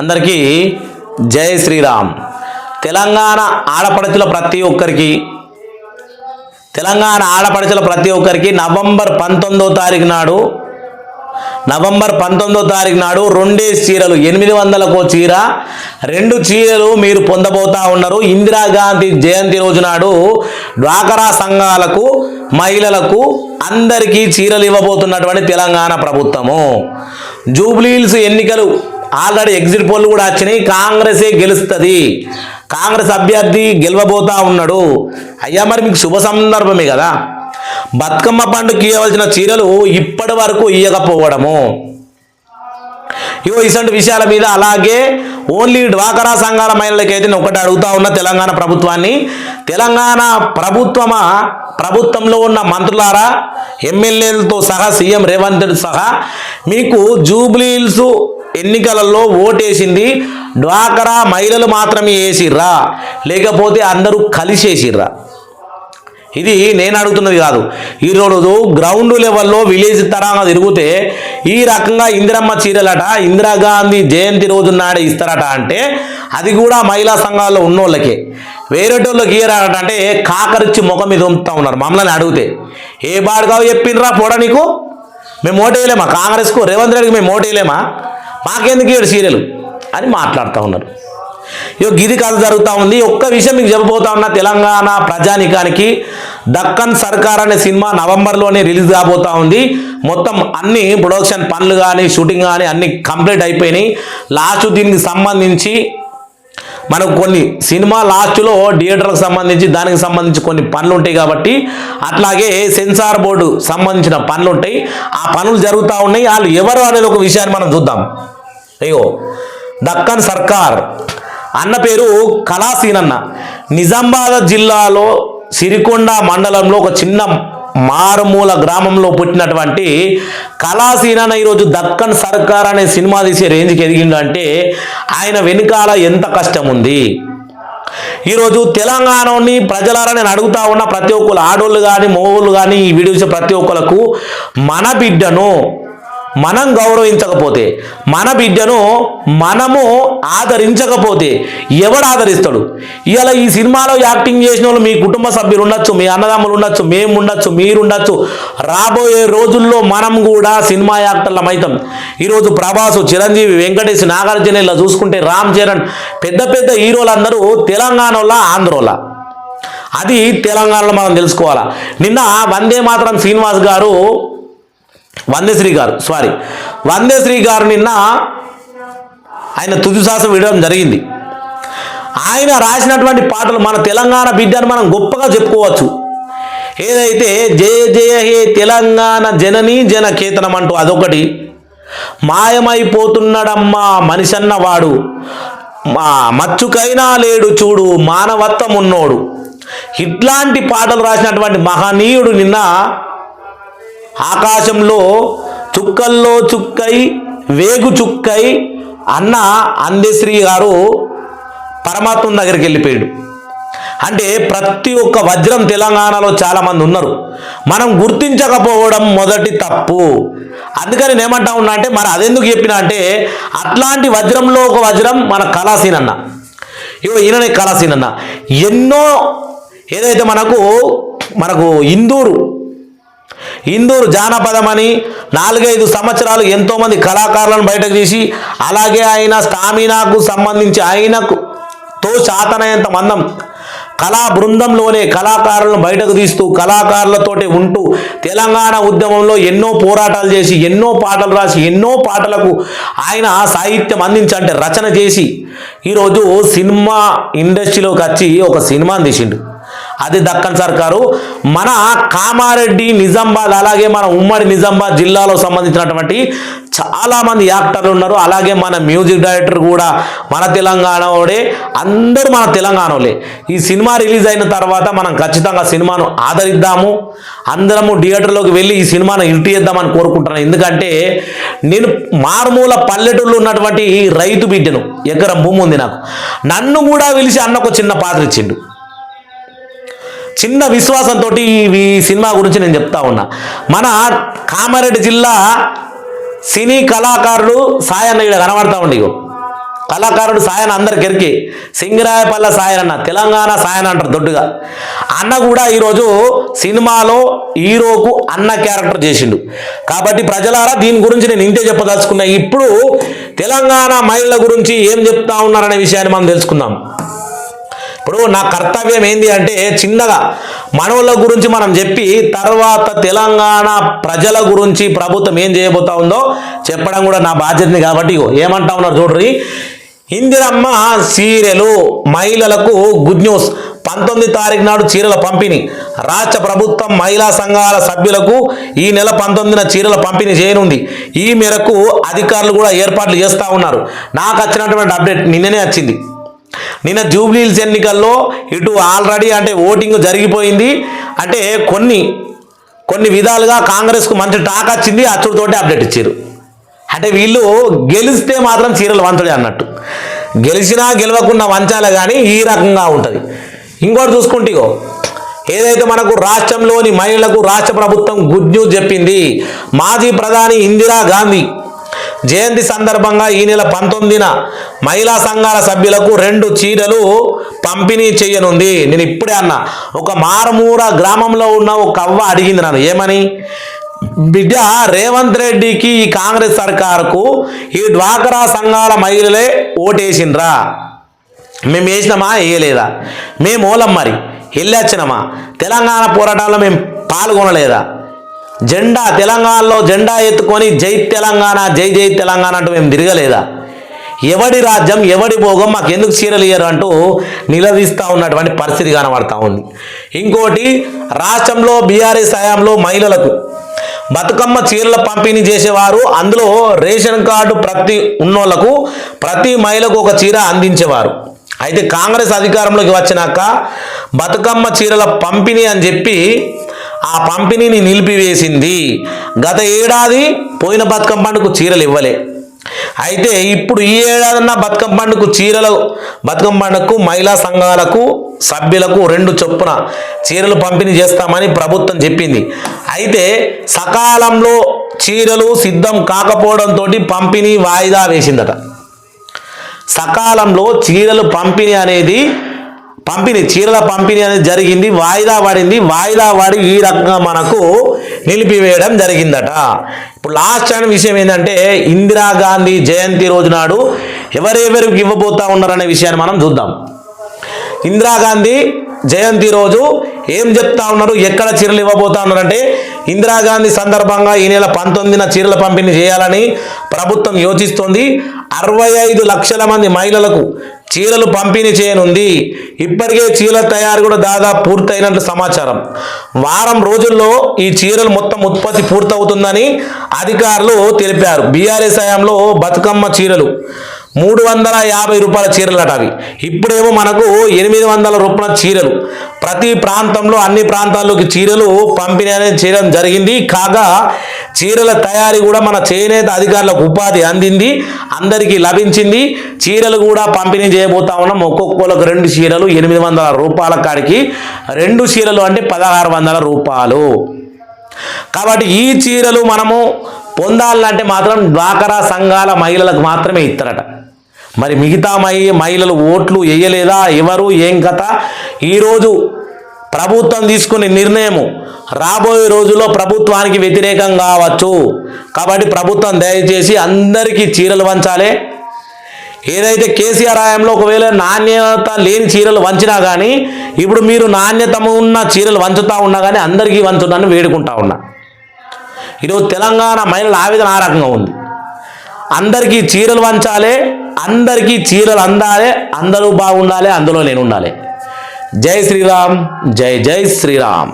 అందరికీ జై శ్రీరామ్. తెలంగాణ ఆడపడుచుల ప్రతి ఒక్కరికి తెలంగాణ ఆడపడుచుల ప్రతి ఒక్కరికి నవంబర్ పంతొమ్మిదో తారీఖు నాడు నవంబర్ పంతొమ్మిదో తారీఖు నాడు రెండే చీరలు ఎనిమిది వందలకో చీర రెండు చీరలు మీరు పొందబోతా ఉన్నారు. ఇందిరాగాంధీ జయంతి రోజు నాడు డ్వాకరా సంఘాలకు మహిళలకు అందరికీ చీరలు ఇవ్వబోతున్నటువంటి తెలంగాణ ప్రభుత్వము. జూబ్లీహిల్స్ ఎన్నికలు ఆల్రెడీ ఎగ్జిట్ పోల్ కూడా వచ్చినాయి. కాంగ్రెసే గెలుస్తుంది. కాంగ్రెస్ అభ్యర్థి గెలవబోతా ఉన్నాడు. అయ్యా మరి మీకు శుభ సందర్భమే కదా. బతుకమ్మ పండుగ ఇవ్వవలసిన చీరలు ఇప్పటి వరకు ఇవ్వకపోవడము ఇవో ఇసంటి విషయాల మీద అలాగే ఓన్లీ డ్వాకరా సంఘాల మహిళలకైతే నేను ఒకటి అడుగుతా ఉన్న తెలంగాణ ప్రభుత్వాన్ని. తెలంగాణ ప్రభుత్వమా? ప్రభుత్వంలో ఉన్న మంత్రులారా ఎమ్మెల్యేలతో సహా సీఎం రేవంత్ సహా మీకు జూబ్లీహిల్స్ ఎన్నికలలో ఓటేసింది. డ్వాకరా మహిళలు మాత్రమే వేసిర్రా. లేకపోతే అందరూ కలిసేసిర్రా. ఇది నేను అడుగుతున్నది కాదు. ఈరోజు గ్రౌండ్ లెవెల్లో విలేజ్ తరంగా తిరిగితే ఈ రకంగా ఇందిరమ్మ చీరలట ఇందిరాగాంధీ జయంతి రోజు నాడే ఇస్తారట అంటే అది కూడా మహిళా సంఘాల్లో ఉన్నోళ్ళకే. వేరేటోళ్ళకి ఇయ్యరాట అంటే కాకరిచ్చి ముఖం మీద ఉంపుతా ఉన్నారు. మమ్మల్ని అడిగితే ఏ బాడుగా చెప్పిండ్రా పోడా నీకు? మేము ఓటేయలేమా? కాంగ్రెస్కు రేవంత్ రెడ్డికి మేము ఓటేయలేమా? మాకెందుకు ఏడు సీరియలు? అని మాట్లాడుతూ ఉన్నారు. ఇక గిది కథ జరుగుతూ ఉంది. ఒక్క విషయం మీకు చెప్పబోతా ఉన్న తెలంగాణ ప్రజానికానికి దక్కన్ సర్కార్ అనే సినిమా నవంబర్లోనే రిలీజ్ కాబోతా ఉంది. మొత్తం అన్ని ప్రొడక్షన్ పనులు కానీ షూటింగ్ కానీ అన్ని కంప్లీట్ అయిపోయినాయి. లాస్ట్ దీనికి సంబంధించి మనకు కొన్ని సినిమా లాస్ట్లో థియేటర్లకు సంబంధించి దానికి సంబంధించి కొన్ని పనులు ఉంటాయి కాబట్టి అట్లాగే సెన్సార్ బోర్డు సంబంధించిన పనులు ఉంటాయి. ఆ పనులు జరుగుతూ ఉన్నాయి. వాళ్ళు ఎవరు అనేది ఒక విషయాన్ని మనం చూద్దాం. అయ్యో దక్కన్ సర్కార్. అన్న పేరు కళాసీనన్న. నిజామాబాద్ జిల్లాలో సిరికొండ మండలంలో ఒక చిన్న మారుమూల గ్రామంలో పుట్టినటువంటి కళాసీనన్న ఈరోజు దక్కన్ సర్కార్ అనే సినిమా తీసే రేంజ్కి ఎదిగిండు అంటే ఆయన వెనుకాల ఎంత కష్టం ఉంది ఈరోజు తెలంగాణని ప్రజలారా నేను అడుగుతా ఉన్న ప్రతి ఒక్కరు ఆడోళ్ళు కానీ మగోళ్ళు కానీ ఈ వీడియో ప్రతి ఒక్కరికి మన బిడ్డను మనం గౌరవించకపోతే మన బిడ్డను మనము ఆదరించకపోతే ఎవడు ఆదరిస్తాడు? ఇవాళ ఈ సినిమాలో యాక్టింగ్ చేసిన వాళ్ళు మీ కుటుంబ సభ్యులు ఉండొచ్చు మీ అన్నదమ్ములు ఉండొచ్చు మేము ఉండొచ్చు మీరు ఉండొచ్చు. రాబోయే రోజుల్లో మనం కూడా సినిమా యాక్టర్లం అవుతాం. ఈరోజు ప్రభాసు చిరంజీవి వెంకటేష్ నాగార్జున ఇలా చూసుకుంటే రామ్ చరణ్ పెద్ద పెద్ద హీరోలందరూ తెలంగాణలో ఆంధ్రోలా అది తెలంగాణలో మనం తెలుసుకోవాలా? నిన్న వందే మాత్రం శ్రీనివాస్ గారు వందేశ్రీ గారు సారీ వందేశ్రీ గారు నిన్న ఆయన తుది శాసనం విడడం జరిగింది. ఆయన రాసినటువంటి పాటలు మన తెలంగాణ బిడ్డను మనం గొప్పగా చెప్పుకోవచ్చు. ఏదైతే జయ జయ హే తెలంగాణ జనని జనకేతనం అంటూ అదొకటి మాయమైపోతున్నాడమ్మా మనిషన్న వాడు మా మచ్చుకైనా లేడు చూడు మానవత్వం ఉన్నోడు. ఇట్లాంటి పాటలు రాసినటువంటి మహనీయుడు నిన్న ఆకాశంలో చుక్కల్లో చుక్కై వేగు చుక్కై అన్న అందశ్రీ గారు పరమాత్మ దగ్గరికి వెళ్ళిపోయాడు. అంటే ప్రతి ఒక్క వజ్రం తెలంగాణలో చాలామంది ఉన్నారు. మనం గుర్తించకపోవడం మొదటి తప్పు. అందుకని నేను ఉన్నా అంటే మరి అదెందుకు చెప్పిన అంటే అట్లాంటి వజ్రంలో ఒక వజ్రం మన కళాసీనన్న. ఇగో ఈయననే కళాసీనన్న. ఎన్నో ఏదైతే మనకు మనకు ఇందూరు ఇందూరు జానపదమని నాలుగైదు సంవత్సరాలు ఎంతోమంది కళాకారులను బయటకు తీసి అలాగే ఆయన స్టామినాకు సంబంధించి ఆయనకు తో శాతనయంత మందం కళా బృందంలోనే కళాకారులను బయటకు తీస్తూ కళాకారులతోటి ఉంటూ తెలంగాణ ఉద్యమంలో ఎన్నో పోరాటాలు చేసి ఎన్నో పాటలు రాసి ఎన్నో పాటలకు ఆయన సాహిత్యం అందించి అంటే రచన చేసి ఈరోజు సినిమా ఇండస్ట్రీలోకి వచ్చి ఒక సినిమాని తీసిండు అది దక్కన్ సర్కారు. మన కామారెడ్డి నిజామాబాద్ అలాగే మన ఉమ్మడి నిజామాబాద్ జిల్లాలో సంబంధించినటువంటి చాలామంది యాక్టర్లు ఉన్నారు. అలాగే మన మ్యూజిక్ డైరెక్టర్ కూడా మన తెలంగాణ వాడే. అందరూ మన తెలంగాణలే ఈ సినిమా రిలీజ్ అయిన తర్వాత మనం ఖచ్చితంగా సినిమాను ఆదరిద్దాము. అందరము థియేటర్లోకి వెళ్ళి ఈ సినిమాను ఇంటి చేద్దామని కోరుకుంటున్నాను. ఎందుకంటే నేను మారుమూల పల్లెటూళ్ళు ఉన్నటువంటి రైతు బిడ్డను ఎకరం భూమి ఉంది నాకు. నన్ను కూడా పిలిచి అన్నకు చిన్న పాత్ర ఇచ్చిండు. చిన్న విశ్వాసంతో ఈ సినిమా గురించి నేను చెప్తా ఉన్నా. మన కామారెడ్డి జిల్లా సినీ కళాకారుడు సాయన్న ఇక్కడ కనబడతా ఉండి కళాకారుడు సాయన అందరికెరికి సింగరాయపల్ల సాయనన్న అన్న తెలంగాణ సాయన అంటారు దొడ్డుగా. అన్న కూడా ఈరోజు సినిమాలో హీరోకు అన్న క్యారెక్టర్ చేసిండు. కాబట్టి ప్రజలారా దీని గురించి నేను ఇంతే చెప్పదలుచుకున్నా. ఇప్పుడు తెలంగాణ మహిళల గురించి ఏం చెప్తా ఉన్నారనే విషయాన్ని మనం తెలుసుకుందాం. ఇప్పుడు నా కర్తవ్యం ఏంది అంటే చిన్నగా మనవుల గురించి మనం చెప్పి తర్వాత తెలంగాణ ప్రజల గురించి ప్రభుత్వం ఏం చేయబోతా ఉందో చెప్పడం కూడా నా బాధ్యతని కాబట్టి ఏమంటా ఉన్నారు చూడ్రి? ఇందిరమ్మ సీరియలు మహిళలకు గుడ్ న్యూస్. పంతొమ్మిది తారీఖు నాడు చీరల పంపిణీ. రాష్ట్ర ప్రభుత్వం మహిళా సంఘాల సభ్యులకు ఈ నెల పంతొమ్మిదిన చీరల పంపిణీ చేయనుంది. ఈ మేరకు అధికారులు కూడా ఏర్పాట్లు చేస్తూ ఉన్నారు. నాకు వచ్చినటువంటి అప్డేట్ నిన్ననే వచ్చింది. నిన్న జూబ్లీహిల్స్ ఎన్నికల్లో ఇటు ఆల్రెడీ అంటే ఓటింగ్ జరిగిపోయింది. అంటే కొన్ని కొన్ని విధాలుగా కాంగ్రెస్కు మంచి టాక్ వచ్చింది అచ్చుడితోటి అప్డేట్ ఇచ్చారు. అంటే వీళ్ళు గెలిస్తే మాత్రం చీరలు వంచడే అన్నట్టు. గెలిచినా గెలవకుండా వంచాలే కానీ ఈ రకంగా ఉంటుంది. ఇంకోటి చూసుకుంటేగో ఏదైతే మనకు రాష్ట్రంలోని మహిళలకు రాష్ట్ర ప్రభుత్వం గుడ్ న్యూస్ చెప్పింది మాజీ ప్రధాని ఇందిరా గాంధీ జయంతి సందర్భంగా ఈ నెల పంతొమ్మిదిన మహిళా సంఘాల సభ్యులకు రెండు చీరలు పంపిణీ చేయనుంది. నేను ఇప్పుడే అన్నా ఒక మారుమూర గ్రామంలో ఉన్న ఒక అవ్వ అడిగింది నన్ను ఏమని? బిడ్డ రేవంత్ రెడ్డికి ఈ కాంగ్రెస్ సర్కారుకు ఈ డ్వాక్రా సంఘాల మహిళలే ఓటేసిండ్రా. మేము వేసినామా వేయలేదా? మేము ఓలం మరి వెళ్ళొచ్చినామా? తెలంగాణ పోరాటంలో మేము పాల్గొనలేదా? జెండా తెలంగాణలో జెండా ఎత్తుకొని జై తెలంగాణ జై జై తెలంగాణ అంటూ మేము తిరగలేదా? ఎవడి రాజ్యం ఎవడి భోగం మాకు ఎందుకు చీరలు ఇయ్యరు అంటూ నిలదీస్తూ ఉన్నటువంటి పరిస్థితి కనబడతా ఉంది. ఇంకోటి రాష్ట్రంలో బీఆర్ఎస్ హయాంలో మహిళలకు బతుకమ్మ చీరల పంపిణీ చేసేవారు అందులో రేషన్ కార్డు ప్రతి ఉన్నోళ్ళకు ప్రతి మహిళకు ఒక చీర అందించేవారు. అయితే కాంగ్రెస్ అధికారంలోకి వచ్చినాక బతుకమ్మ చీరల పంపిణీ అని చెప్పి ఆ పంపిణీని నిలిపివేసింది. గత ఏడాది పోయిన బతుకమ్మ పండుగకు చీరలు ఇవ్వలే. అయితే ఇప్పుడు ఈ ఏడాదన్న బతుకమ్మ పండుగకు చీరలు బతుకమ్మ పండుగకు మహిళా సంఘాలకు సభ్యులకు రెండు చొప్పున చీరలు పంపిణీ చేస్తామని ప్రభుత్వం చెప్పింది. అయితే సకాలంలో చీరలు సిద్ధం కాకపోవడంతో పంపిణీ వాయిదా వేసిందట. సకాలంలో చీరలు పంపిణీ అనేది పంపిణీ చీరల పంపిణీ అనేది జరిగింది వాయిదా పడింది వాయిదా పడి ఈ రకంగా మనకు నిలిపివేయడం జరిగిందట. ఇప్పుడు లాస్ట్ అయిన విషయం ఏంటంటే ఇందిరాగాంధీ జయంతి రోజు నాడు ఎవరెవరికి ఇవ్వబోతా ఉన్నారనే విషయాన్ని మనం చూద్దాం. ఇందిరాగాంధీ జయంతి రోజు ఏం చెప్తా ఉన్నారు ఎక్కడ చీరలు ఇవ్వబోతా ఉన్నారంటే ఇందిరాగాంధీ సందర్భంగా ఈ నెల పంతొమ్మిదిన చీరల పంపిణీ చేయాలని ప్రభుత్వం యోచిస్తోంది. అరవై ఐదు లక్షల మంది మహిళలకు చీరలు పంపిణీ చేయనుంది. ఇప్పటికే చీరల తయారు కూడా దాదాపు పూర్తయినట్లు సమాచారం. వారం రోజుల్లో ఈ చీరలు మొత్తం ఉత్పత్తి పూర్తవుతుందని అధికారులు తెలిపారు. బీఆర్ఎస్ హయాంలో బతుకమ్మ చీరలు మూడు వందల యాభై రూపాయల చీరలట అవి. ఇప్పుడేమో మనకు ఎనిమిది వందల రూపాయల చీరలు. ప్రతి ప్రాంతంలో అన్ని ప్రాంతాల్లోకి చీరలు పంపిణీ అనేది చేయడం జరిగింది. కాగా చీరల తయారీ కూడా మన చేనేత అధికారులకు ఉపాధి అందింది అందరికీ లభించింది. చీరలు కూడా పంపిణీ చేయబోతా ఉన్నాం. ఒక్కొక్కలకు రెండు చీరలు ఎనిమిది వందల రూపాయల కాడికి రెండు చీరలు అంటే పదహారు వందల రూపాయలు. కాబట్టి ఈ చీరలు మనము పొందాలంటే మాత్రం డ్వాకరా సంఘాల మహిళలకు మాత్రమే ఇస్తారట మరి మిగతా మహి మహిళలు ఓట్లు వేయలేదా? ఎవరు? ఏం కథ? ఈరోజు ప్రభుత్వం తీసుకునే నిర్ణయము రాబోయే రోజుల్లో ప్రభుత్వానికి వ్యతిరేకం కావచ్చు. కాబట్టి ప్రభుత్వం దయచేసి అందరికీ చీరలు వంచాలి. ఏదైతే కేసీఆర్ హయాంలో ఒకవేళ నాణ్యత లేని చీరలు వంచినా కానీ ఇప్పుడు మీరు నాణ్యత ఉన్న చీరలు వంచుతూ ఉన్నా కానీ అందరికీ వంచునని వేడుకుంటా ఉన్నా. ఈరోజు తెలంగాణ మహిళల ఆవేదన ఆ రకంగా ఉంది. అందరికీ చీరలు వంచాలి. అందరికీ చీరలు అందాలి అందరూ బాగుండాలి అందులో నేను ఉండాలి. జై శ్రీరామ్ జై జై శ్రీరామ్.